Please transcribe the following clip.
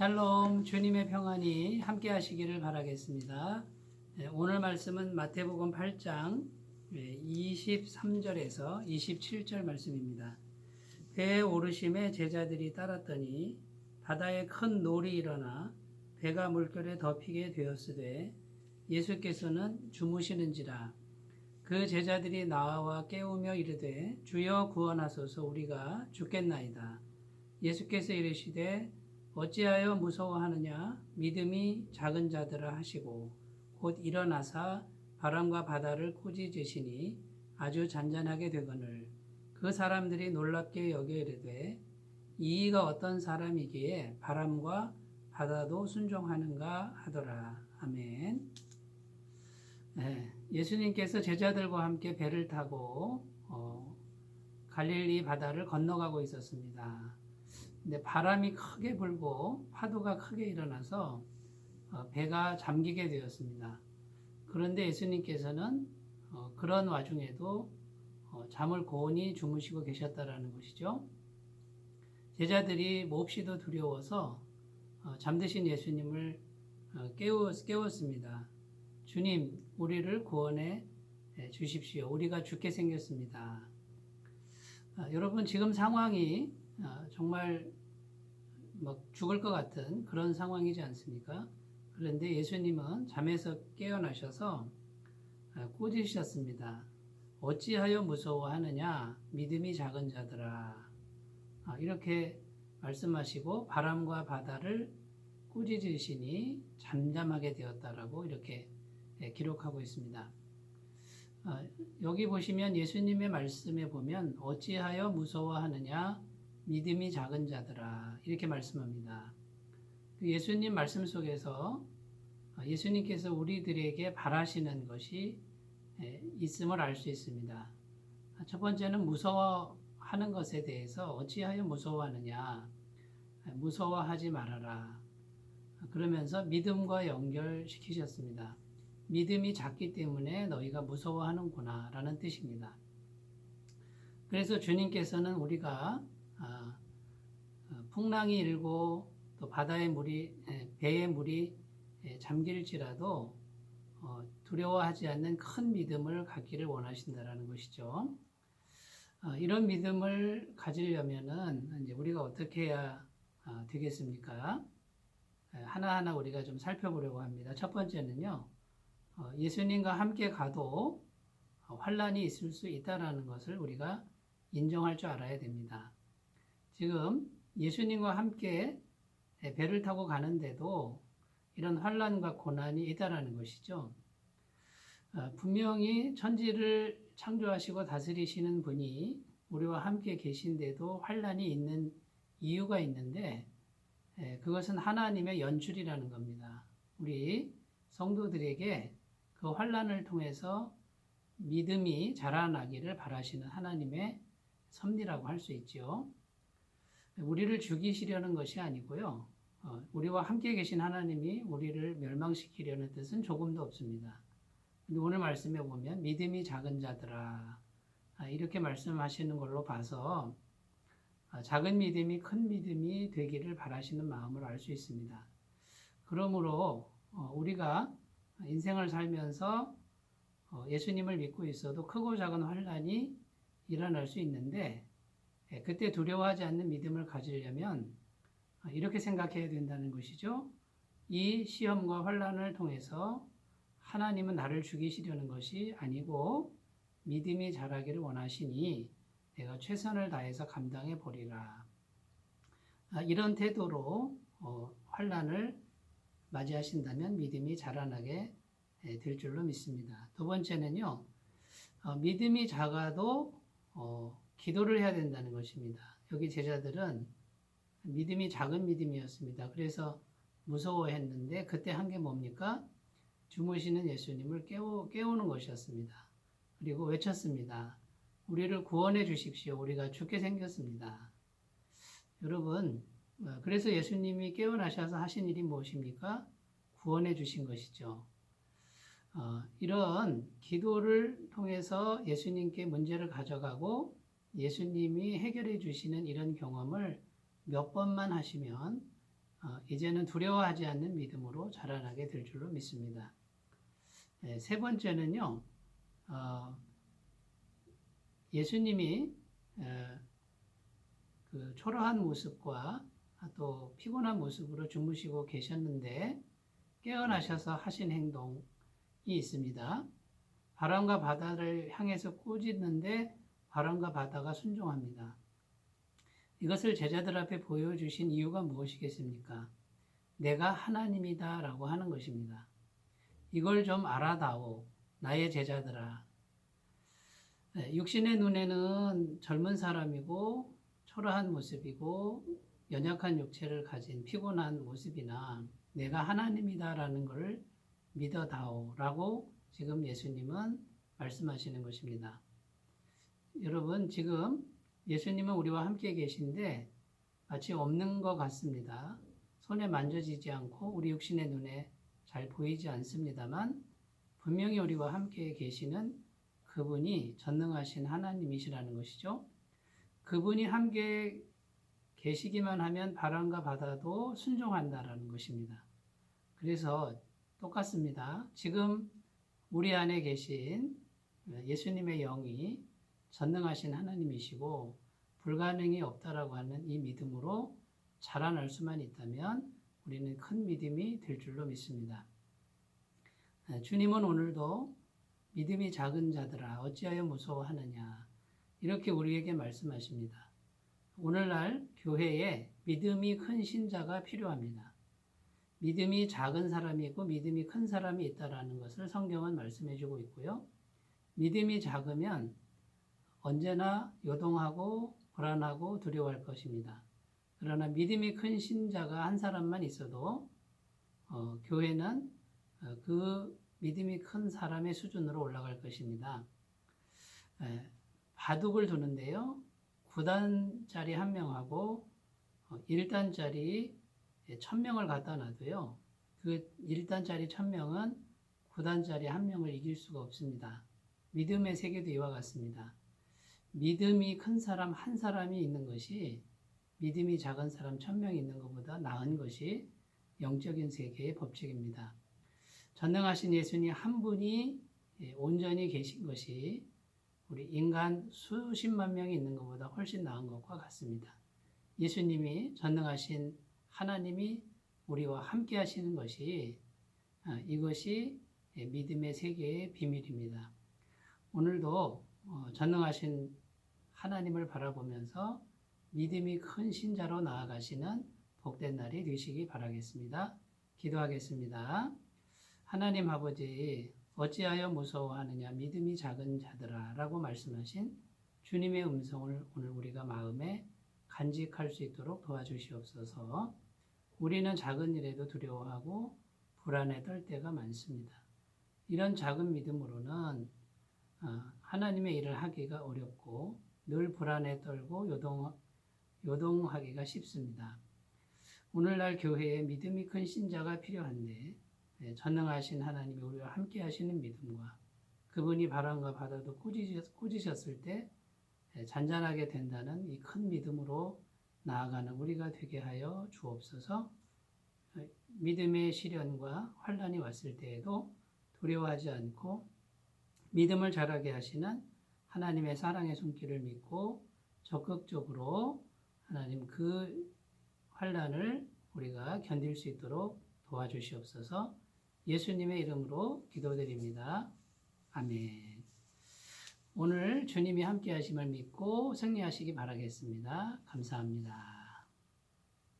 샬롬 주님의 평안이 함께 하시기를 바라겠습니다. 네, 오늘 말씀은 마태복음 8장 23절에서 27절 말씀입니다. 배에 오르심에 제자들이 따랐더니 바다에 큰 놀이 일어나 배가 물결에 덮이게 되었으되 예수께서는 주무시는지라 그 제자들이 나와 깨우며 이르되 주여 구원하소서 우리가 죽겠나이다. 예수께서 이르시되 어찌하여 무서워하느냐 믿음이 작은 자들아 하시고 곧 일어나사 바람과 바다를 꾸짖으시니 아주 잔잔하게 되거늘 그 사람들이 놀랍게 여겨 이르되 이가 어떤 사람이기에 바람과 바다도 순종하는가 하더라 아멘. 네, 예수님께서 제자들과 함께 배를 타고 어, 갈릴리 바다를 건너가고 있었습니다. 근데 바람이 크게 불고 파도가 크게 일어나서 어, 배가 잠기게 되었습니다. 그런데 예수님께서는 어, 그런 와중에도 어, 잠을 고온히 주무시고 계셨다라는 것이죠. 제자들이 몹시도 두려워서 잠드신 예수님을 깨웠, 깨웠습니다. 주님, 우리를 구원해 주십시오. 우리가 죽게 생겼습니다. 여러분, 지금 상황이 정말 막 죽을 것 같은 그런 상황이지 않습니까? 그런데 예수님은 잠에서 깨어나셔서 꾸짖으셨습니다. 어찌하여 무서워하느냐? 믿음이 작은 자들아. 이렇게 말씀하시고 바람과 바다를 꾸짖으시니 잠잠하게 되었다라고 이렇게 기록하고 있습니다. 여기 보시면 예수님의 말씀에 보면 어찌하여 무서워하느냐? 믿음이 작은 자들아 이렇게 말씀합니다. 그 예수님 말씀 속에서 예수님께서 우리들에게 바라시는 것이 있음을 알 수 있습니다. 첫 번째는 무서워하는 것에 대해서 어찌하여 무서워하느냐 무서워하지 말아라 그러면서 믿음과 연결시키셨습니다. 믿음이 작기 때문에 너희가 무서워하는구나 라는 뜻입니다. 그래서 주님께서는 우리가 아, 어, 풍랑이 일고 또 바다의 물이 배의 물이 잠길지라도 어, 두려워하지 않는 큰 믿음을 갖기를 원하신다라는 것이죠. 어, 이런 믿음을 가지려면은 이제 우리가 어떻게 해야 되겠습니까? 하나하나 우리가 좀 살펴보려고 합니다. 첫 번째는요, 예수님과 함께 가도 환란이 있을 수 있다라는 것을 우리가 인정할 줄 알아야 됩니다. 지금 예수님과 함께 배를 타고 가는데도 이런 환란과 고난이 있다라는 것이죠. 어, 분명히 천지를 창조하시고 다스리시는 분이 우리와 함께 계신데도 환란이 있는 이유가 있는데 그것은 하나님의 연출이라는 겁니다. 우리 성도들에게 그 환란을 통해서 믿음이 자라나기를 바라시는 하나님의 섭리라고 할 수 있죠. 우리를 죽이시려는 것이 아니고요. 어, 우리와 함께 계신 하나님이 우리를 멸망시키려는 뜻은 조금도 없습니다. 오늘 말씀에 보면 믿음이 작은 자들아 아, 이렇게 말씀하시는 걸로 봐서 아, 작은 믿음이 큰 믿음이 되기를 바라시는 마음을 알 수 있습니다. 그러므로 어, 우리가 인생을 살면서 어, 예수님을 믿고 있어도 크고 작은 환란이 일어날 수 있는데 예, 그때 두려워하지 않는 믿음을 가지려면 아, 이렇게 생각해야 된다는 것이죠. 이 시험과 환란을 통해서 하나님은 나를 죽이시려는 것이 아니고 믿음이 자라기를 원하시니 내가 최선을 다해서 감당해 보리라. 아, 이런 태도로 어, 환란을 맞이하신다면 믿음이 자라나게 예, 될 줄로 믿습니다. 두 번째는요, 어, 믿음이 작아도 어, 기도를 해야 된다는 것입니다. 여기 제자들은 믿음이 작은 믿음이었습니다. 그래서 무서워했는데 그때 한 게 뭡니까? 주무시는 예수님을 깨우, 깨우는 것이었습니다. 그리고 외쳤습니다. 우리를 구원해 주십시오. 우리가 죽게 생겼습니다. 여러분, 어, 그래서 예수님이 깨어나셔서 하신 일이 무엇입니까? 구원해 주신 것이죠. 어, 이런 기도를 통해서 예수님께 문제를 가져가고 예수님이 해결해 주시는 이런 경험을 몇 번만 하시면 어, 이제는 두려워하지 않는 믿음으로 자라나게 될 줄로 믿습니다. 예, 세 번째는요, 어, 예수님이 에, 그 초라한 모습과 또 피곤한 모습으로 주무시고 계셨는데 깨어나셔서 하신 행동이 있습니다. 바람과 바다를 향해서 꾸짖는데 바람과 바다가 순종합니다. 이것을 제자들 앞에 보여주신 이유가 무엇이겠습니까? 내가 하나님이다 라고 하는 것입니다. 이걸 좀 알아다오, 나의 제자들아. 네, 육신의 눈에는 젊은 사람이고 초라한 모습이고 연약한 육체를 가진 피곤한 모습이나 내가 하나님이다라는 것을 믿어다오라고 지금 예수님은 말씀하시는 것입니다. 여러분 지금 예수님은 우리와 함께 계신데 마치 없는 것 같습니다. 손에 만져지지 않고 우리 육신의 눈에 잘 보이지 않습니다만 분명히 우리와 함께 계시는 그분이 전능하신 하나님이시라는 것이죠. 그분이 함께 계시기만 하면 바람과 바다도 순종한다라는 것입니다. 그래서 똑같습니다. 지금 우리 안에 계신 예수님의 영이 전능하신 하나님이시고 불가능이 없다라고 하는 이 믿음으로 자라날 수만 있다면 우리는 큰 믿음이 될 줄로 믿습니다. 주님은 오늘도 믿음이 작은 자들아 어찌하여 무서워하느냐 이렇게 우리에게 말씀하십니다. 오늘날 교회에 믿음이 큰 신자가 필요합니다. 믿음이 작은 사람이 있고 믿음이 큰 사람이 있다라는 것을 성경은 말씀해 주고 있고요. 믿음이 작으면 언제나 요동하고 불안하고 두려워할 것입니다. 그러나 믿음이 큰 신자가 한 사람만 있어도 어, 교회는 어, 그 믿음이 큰 사람의 수준으로 올라갈 것입니다. 에, 바둑을 두는데요. 9단짜리 한 명하고 1단짜리 어, 1000명을 갖다 놔도요. 그 1단짜리 1000명은 9단짜리 한 명을 이길 수가 없습니다. 믿음의 세계도 이와 같습니다. 믿음이 큰 사람 한 사람이 있는 것이 믿음이 작은 사람 1000명이 있는 것보다 나은 것이 영적인 세계의 법칙입니다. 전능하신 예수님 한 분이 예, 온전히 계신 것이 우리 인간 수십만 명이 있는 것보다 훨씬 나은 것과 같습니다. 예수님이 전능하신 하나님이 우리와 함께 하시는 것이 아, 이것이 예, 믿음의 세계의 비밀입니다. 오늘도 어, 전능하신 하나님을 바라보면서 믿음이 큰 신자로 나아가시는 복된 날이 되시기 바라겠습니다. 기도하겠습니다. 하나님 아버지, 어찌하여 무서워하느냐 믿음이 작은 자들아 라고 말씀하신 주님의 음성을 오늘 우리가 마음에 간직할 수 있도록 도와주시옵소서 우리는 작은 일에도 두려워하고 불안에 떨 때가 많습니다. 이런 작은 믿음으로는 어, 하나님의 일을 하기가 어렵고 늘 불안에 떨고 요동, 요동하기가 쉽습니다. 오늘날 교회에 믿음이 큰 신자가 필요한데 네, 전능하신 하나님이 우리와 함께 하시는 믿음과 그분이 바람과 바다도 꾸짖었을 때 네, 잔잔하게 된다는 이 큰 믿음으로 나아가는 우리가 되게 하여 주옵소서 믿음의 시련과 환란이 왔을 때에도 두려워하지 않고 믿음을 자라게 하시는 하나님의 사랑의 손길을 믿고 적극적으로 하나님 그 환란을 우리가 견딜 수 있도록 도와주시옵소서. 예수님의 이름으로 기도드립니다. 아멘. 오늘 주님이 함께 하심을 믿고 승리하시기 바라겠습니다. 감사합니다.